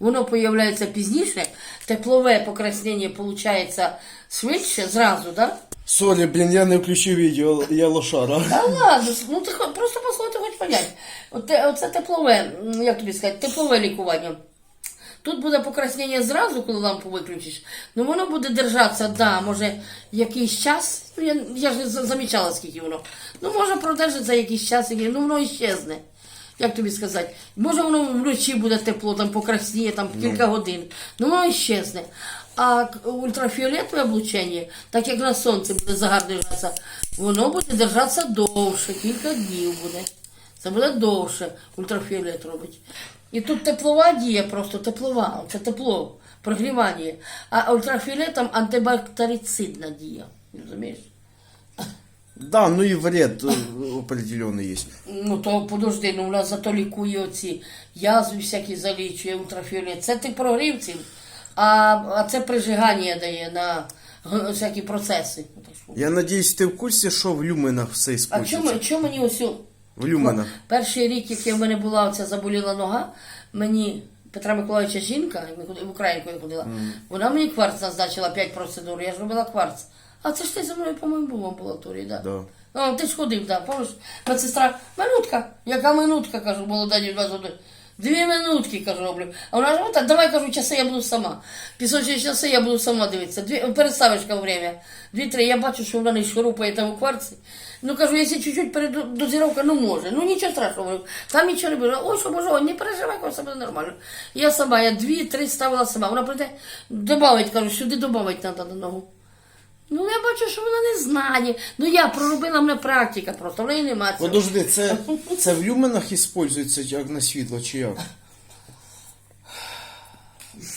воно появляється пізніше, теплове покраснення виходить швидше, зразу, да? Сорі, блін, я не включив відео, я лошара. Та ладно, ну ти просто послухайте, хоч понять. Оце теплове, як тобі сказати, теплове лікування. Тут буде покраснення зразу, коли лампу виключиш, ну воно буде держатися, да, може, якийсь час. Ну, я, я ж за- замічала, скільки воно. Ну, може продержиться якийсь час, ну воно іщезне. Як тобі сказати? Може воно вночі буде тепло, там покрасніє, там кілька годин. Ну воно іщезне. А ультрафіолетове облучення, так як на сонці буде загар держатися, воно буде держатися довше, кілька днів буде. Це буде довше ультрафіолет робить. І тут теплова дія, просто теплова, це тепло, прогрівання. А ультрафіолет там антибактерицидна дія. Розумієш? Да, ну і вред е, определенний є. Ну то подожди, ну у нас зато лікує оці язви всякі залічує ультрафіолет. Це ти прогрівців, а, а це прижигання дає на г- всякі процеси. Я надіюсь, ти в курсі, що в люменах все А чому, чому мені ось у- В люменах. Перший рік, який в мене була оця заболіла нога, мені Петра Миколаївича жінка, ми в Українку я ходила, вона мені кварц назначила 5 процедур, я ж робила кварц. А це ж ти зі мною, по-моєму, був в амбулаторії, да. Да. О, ти ж ходив, да, помниш? Медсестра, минутка, яка минутка, кажу, молода дівчина зуди. Дві минутки, кажу, роблю. А вона ж, «Ота, давай, кажу, часи я буду сама. Пісочні часи я буду сама дивитися. Дві, переставиш ка время. Дві-три, я бачу, що вона не шурупає там у кварці. Ну, кажу, якщо чуть-чуть передозіровка, ну може. Ну нічого страшного. говорю. Там нічого не буде. Ой, що боже, не переживай, кажу, все буде нормально. Я сама, я дві-три ставила сама. Вона прийде, добавить, кажу, сюди добавить треба на ногу. Ну, я бачу, що вона не знає. Ну, я проробила мене практика просто, в неї нема цього. Подожди, це, це в люменах іспользується як на світло, чи як?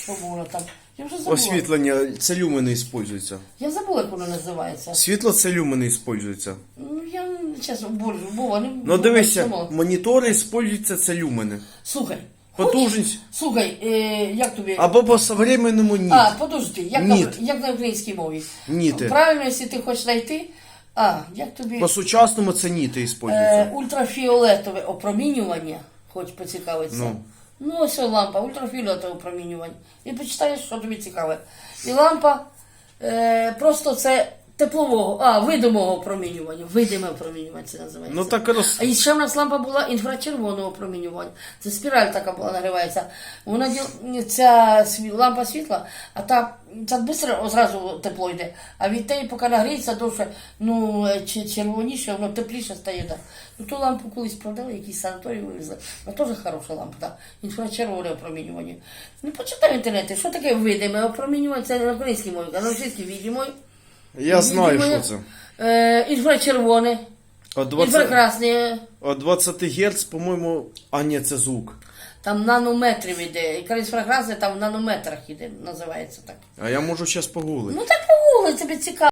Що було там? Я вже забула. Освітлення, це люмени іспользуються. Я забула, як воно називається. Світло це люмени іспользується. Ну, я, чесно, боже, Бога, не Ну дивися, монітори іспользуються це люмени. Слухай. Потужність. Слухай, е, як тобі? Або по современному ніт. А, подожди, як, на, Ніт. як на українській мові? Ніти. Правильно, якщо ти хочеш знайти, а, як тобі По сучасному це ніти е, іспользуються. ультрафіолетове опромінювання, хоч поцікавиться. Ну. Ну, ось о лампа, ультрафіолетове опромінювання. І почитаєш, що тобі цікаве. І лампа е, просто це теплового, а, видимого опромінювання. Видиме опромінювання це називається. Ну так роз... А і ще в нас лампа була інфрачервоного промінювання. Це спіраль така була нагрівається. Вона діл- ця лампа світла, а та це швидко зразу тепло йде. А від теї, поки нагріється довше, ну е, червоніше, воно тепліше стає. Да. Ну ту лампу колись продали, якийсь санаторій вивезли. Вона теж хороша лампа, так. Інфрачервоне опромінювання. Ну почитай в інтернеті, що таке видиме опромінювання, це не на українській мові, а на російській відімої. Я знаю, що це. Е, інфрачервоне, От 20, інфракрасне. от 20 Гц, по-моєму, а ні, це звук. Там нанометрів іде. І інфракрасне там в нанометрах іде, називається так. А я можу зараз погуглити. Ну так погугли, тобі цікаво.